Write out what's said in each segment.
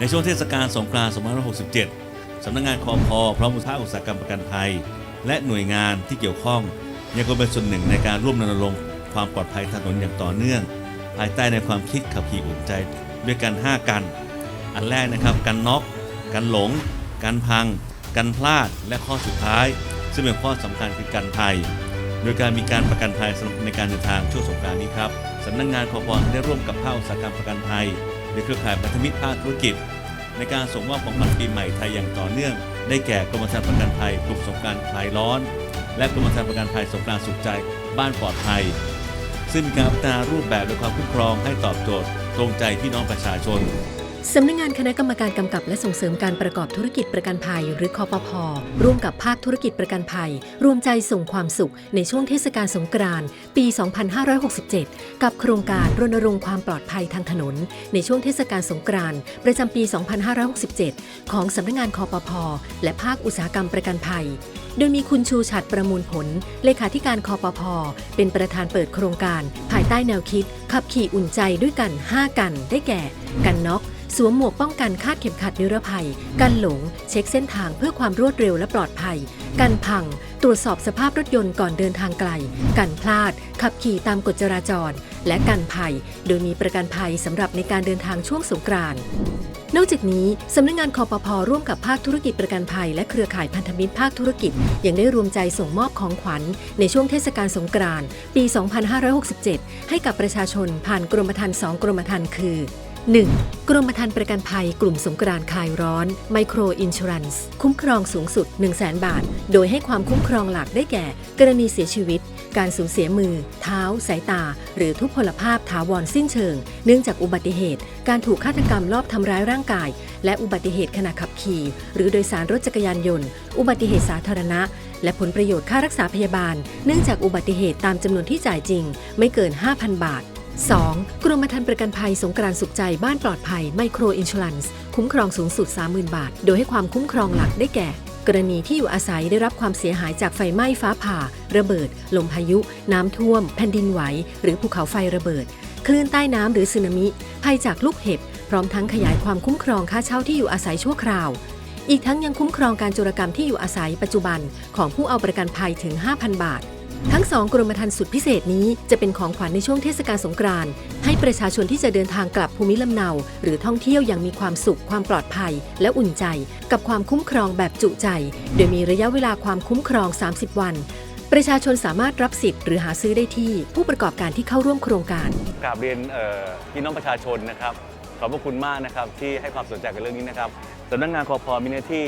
ในช่วงเทศกาลสงกรานต์2567 สำนักงานคอพอพร้อมภาคอุตสาหกรรมประกันภัย และหน่วยงานที่เกี่ยวข้องยังคงเป็นส่วนหนึ่งในการร่วมรณรงค์ความปลอดภัยถนนอย่างต่อเนื่อง ภายใต้ในความคิดขับขี่อุ่นใจด้วยกัน 5 กัน อันแรกนะครับกันน็อกกันหลง กันพัง กันพลาด และข้อสุดท้าย ซึ่งเป็นข้อสำคัญคือกันภัย โดยการมีการประกันภัยสำหรับในการเดินทางช่วงสงกรานต์นี้ครับสำนักงานคอพอได้ร่วมกับภาคอุตสาหกรรมประกันภัย หรือเครือข่ายพันธมิตรภาคธุรกิจ ในการส่งมอบของขวัญปีใหม่ไทยอย่างต่อเนื่อง ได้แก่กรมธรรม์ประกันภัยกลุ่มสงกรารคลายร้อน และกรมธรรม์ประกันภัยสงกรารสุขใจ บ้านปลอดภัย ซึ่งมีการพัฒนารูปแบบและความคุ้มครองให้ตอบโจทย์ ตรงใจพี่น้องประชาชน สำนักงานคณะกรรมการกำกับและส่งเสริมการประกอบธุรกิจประกันภัย หรือคอปพร่วมกับภาคธุรกิจประกันภัย รวมใจส่งความสุข ในช่วงเทศกาลสงกรานต์ปี 2567 กับโครงการรณรงค์ความปลอดภัยทางถนน ในช่วงเทศกาลสงกรานต์ประจำปี 2567 ของสำนักงานคอปพและภาคอุตสาหกรรมประกันภัย โดยมีคุณชูฉัตรประมูลผล เลขาธิการคอปพเป็นประธานเปิดโครงการ ภายใต้แนวคิด ขับขี่อุ่นใจด้วยกัน 5 กันได้แก่ กันน็อก สวมหมวกป้องกันคาดเข็มขัดนิรภัย กันหลง เช็คเส้นทางเพื่อความรวดเร็วและปลอดภัย กันพัง ตรวจสอบสภาพรถยนต์ก่อนเดินทางไกล กันพลาด ขับขี่ตามกฎจราจร และกันภัย โดยมีประกันภัยสำหรับในการเดินทางช่วงสงกรานต์นอกจากนี้ สำนักงานคอปพอร่วมกับภาคธุรกิจประกันภัย และเครือข่ายพันธมิตรภาคธุรกิจ ยังได้รวมใจส่งมอบของขวัญ ในช่วงเทศกาลสงกรานต์ปี 2567 ให้กับประชาชนผ่านกรมธรรม์2กรมธรรม์คือ 1. กรมธรรม์ประกันภัยกลุ่มสงกรานต์คลายร้อน Micro Insurance คุ้มครองสูงสุด 1 0 0 0 0 0 บาท โดยให้ความคุ้มครองหลักได้แก่ กรณีเสียชีวิต การสูญเสียมือ เท้า สายตา หรือทุพพลภาพถาวรสิ้นเชิง เนื่องจากอุบัติเหตุ การถูกฆาตกรรมลอบทำร้ายร่างกาย และอุบัติเหตุขณะขับขี่ หรือโดยสารรถจักรยานยนต์ อุบัติเหตุสาธารณะ และผลประโยชน์ค่ารักษาพยาบาล เนื่องจากอุบัติเหตุตามจำนวนที่จ่ายจริง ไม่เกิน 5,000 บาท 2. กรมธรรม์ประกันภัยสงกรานต์สุขใจบ้านปลอดภัยไมโครอินชลันส์คุ้มครองสูงสุด 30,000 บาท โดยให้ความคุ้มครองหลักได้แก่ กรณีที่อยู่อาศัยได้รับความเสียหายจากไฟไหม้ฟ้าผ่า ระเบิด ลมพายุ น้ำท่วม แผ่นดินไหว หรือภูเขาไฟระเบิด คลื่นใต้น้ำหรือสึนามิ ภัยจากลูกเห็บ พร้อมทั้งขยายความคุ้มครองค่าเช่าที่อยู่อาศัยชั่วคราว อีกทั้งยังคุ้มครองการโจรกรรมที่อยู่อาศัยปัจจุบันของผู้เอาประกันภัยถึง 5,000 บาท ทั้งสองกรมธรรม์สุดพิเศษนี้จะเป็นของขวัญในช่วงเทศกาลสงกรานต์ให้ประชาชนที่จะเดินทางกลับภูมิลำเนา หรือท่องเที่ยวอย่างมีความสุข ความปลอดภัย และอุ่นใจ กับความคุ้มครองแบบจุใจ โดยมีระยะเวลาความคุ้มครอง 30 วัน ประชาชนสามารถรับสิทธิ์หรือหาซื้อได้ที่ผู้ประกอบการที่เข้าร่วมโครงการ กราบเรียนเอ่อพี่น้องประชาชนนะครับ ขอบพระคุณมากนะครับที่ให้ความสนใจกับเรื่องนี้นะครับสำนักงานคอพอมีหน้าที่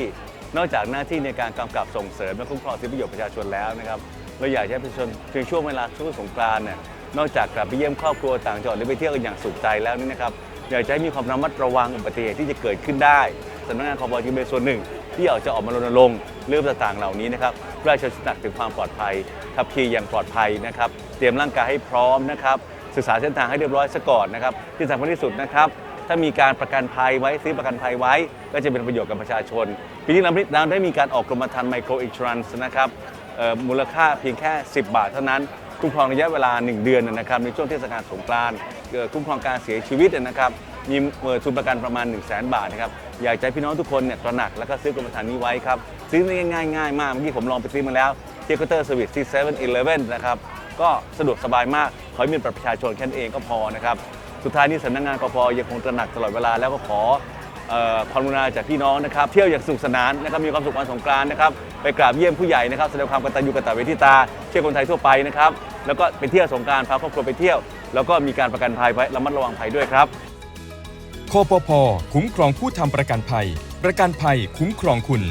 นอกจากหน้าที่ในการกำกับส่งเสริมและคุ้มครองสิทธิประโยชน์ประชาชนแล้วนะครับ เราอยากให้ประชาชนในช่วงเวลาช่วงสงกรานต์เนี่ยนอกจากกลับไปเยี่ยมครอบครัวต่างจังหวัดหรือไปเที่ยวกันอย่างสุขใจแล้วนี่นะครับอยากจะให้มีความระมัดระวังอุบัติเหตุที่จะเกิดขึ้นได้สำนักงานคอพอจึงเป็นส่วนหนึ่ง ที่อยากจะออกมารณรงค์เรื่องต่างๆเหล่านี้นะครับเพื่อให้ชนหนักถึงความปลอดภัยขับขี่อย่างปลอดภัยนะครับ เตรียมร่างกายให้พร้อมนะครับศึกษาเส้นทางให้เรียบร้อยซะก่อนนะครับที่สำคัญที่สุดนะครับถ้ามีการประกันภัยไว้ซื้อประกันภัยไว้ ก็จะเป็นประโยชน์กับประชาชน ปีนี้เราได้เราได้มีการออกกรมธรรม์ไมโครอินชรันส์นะครับ มูลค่าเพียงแค่ 10 บาทเท่านั้น คุ้มครองระยะเวลา 1 เดือนนะครับในช่วงเทศกาลสงกรานต์คุ้มครองการเสียชีวิตนะครับมีเอ่อทุนประกันประมาณ 1 0 0 0 0แบาทนะครับอยากให้พี่น้องทุกคนเนี่ยตระหนักแล้วก็ซื้อกรมธรรม์นี้ไว้ครับ ซื้อง่ายง่ายมาก เมื่อกี้ผมลองไปซื้อมาแล้วเที่เคาน์เตอร์เซอร์วิสที่7 e เ e ่ e อนะครับก็สะดวกสบายมาก ขอให้มีประชาชนแค่นั้นเองก็พอนะครับสุดท้ายนี้สำนักงานกพยังคงตระหนักตลอดเวลาแล้วก็ขอ ความรุณาจากพี่น้องนะครับ เที่ยวอย่างสนุกสนานนะครับ มีความสุขวันสงกรานต์นะครับ ไปกราบเยี่ยมผู้ใหญ่นะครับ แสดงความกตัญญูกตเวทิตา เที่ยวคนไทยทั่วไปนะครับ แล้วก็ไปเที่ยวสงกรานต์พาครอบครัวไปเที่ยว แล้วก็มีการประกันภัยไว้ระมัดระวังภัยด้วยครับคอปพ คุ้มครองผู้ทำประกันภัย ประกันภัยคุ้มครองคุณ